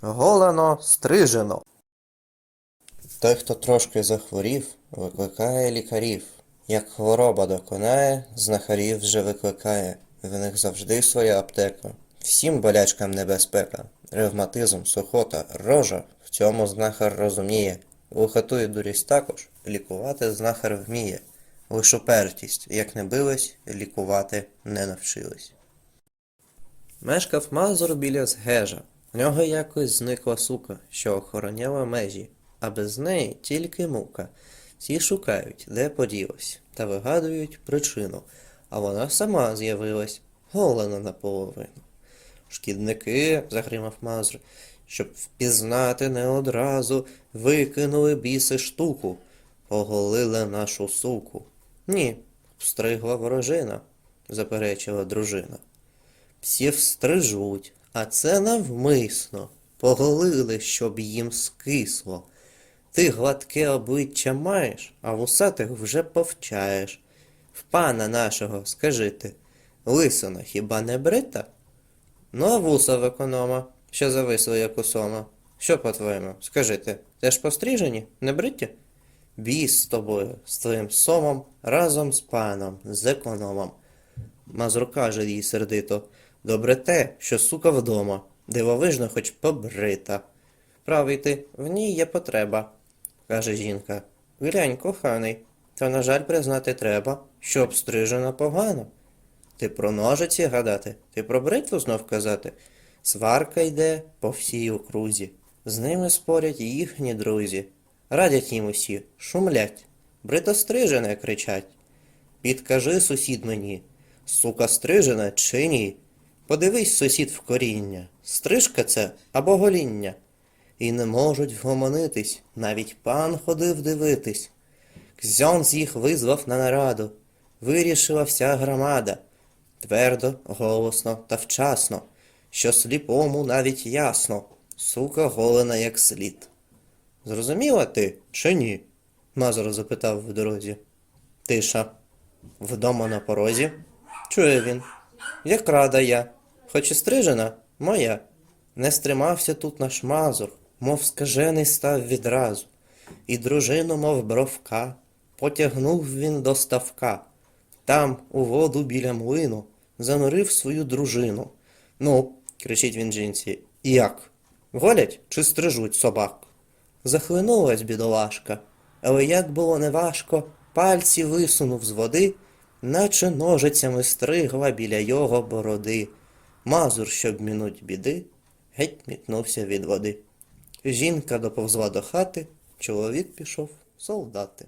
голено, стрижено. Той, хто трошки захворів, викликає лікарів. Як хвороба доконає, знахарів вже викликає. В них завжди своя аптека. Всім болячкам небезпека. Ревматизм, сухота, рожа. В цьому знахар розуміє. Глухоту і дурість також лікувати знахар вміє. Лиш упертість, як не бились, лікувати не навчились. Мешкав Мазур біля Згежа. В нього якось зникла сука, що охороняла межі, а без неї тільки мука. Всі шукають, де поділась, та вигадують причину, а вона сама з'явилась, голена наполовину. Шкідники, загримав Мазур, щоб впізнати не одразу, викинули біси штуку, оголили нашу суку. Ні, встригла ворожина, заперечила дружина. Всі встрижуть, а це навмисно. Поголили, щоб їм скисло. Ти гладке обличчя маєш, а вусатих вже повчаєш. В пана нашого, скажи ти, лисина хіба не брита? Ну, а вуса в економа, що зависли, як у сома. Що по-твоєму, скажи ти, теж пострижені, не бриті? Біс з тобою, з твоїм сомом, разом з паном, з економом. Мазур каже їй сердито. Добре те, що сука вдома, дивовижно хоч побрита. Правий ти, в ній є потреба, каже жінка. Глянь, коханий, та, на жаль, признати треба, що обстрижена погано. Ти про ножиці гадати, ти про бритву знов казати. Сварка йде по всій окрузі. З ними спорять їхні друзі. Радять їм усі, шумлять, бритострижене кричать. Підкажи, сусід мені, сука стрижена чи ні? Подивись, сусід, в коріння, стрижка це або гоління. І не можуть вгомонитись, навіть пан ходив дивитись. Кзьонз їх визвав на нараду, вирішила вся громада. Твердо, голосно та вчасно, що сліпому навіть ясно, сука голена як слід. Зрозуміла ти чи ні? Мазур запитав в дорозі. Тиша. Вдома на порозі. Чує він. Як рада я, хоч і стрижена, моя. Не стримався тут наш мазур, мов скажений став відразу. І дружину, мов бровка, потягнув він до ставка. Там, у воду біля млину, занурив свою дружину. Ну, кричить він жінці, як? Голять чи стрижуть собак? Захлинулась бідолашка, але як було неважко, пальці висунув з води, наче ножицями стригла біля його бороди. Мазур, щоб мінуть біди, геть мітнувся від води. Жінка доповзла до хати, чоловік пішов солдати.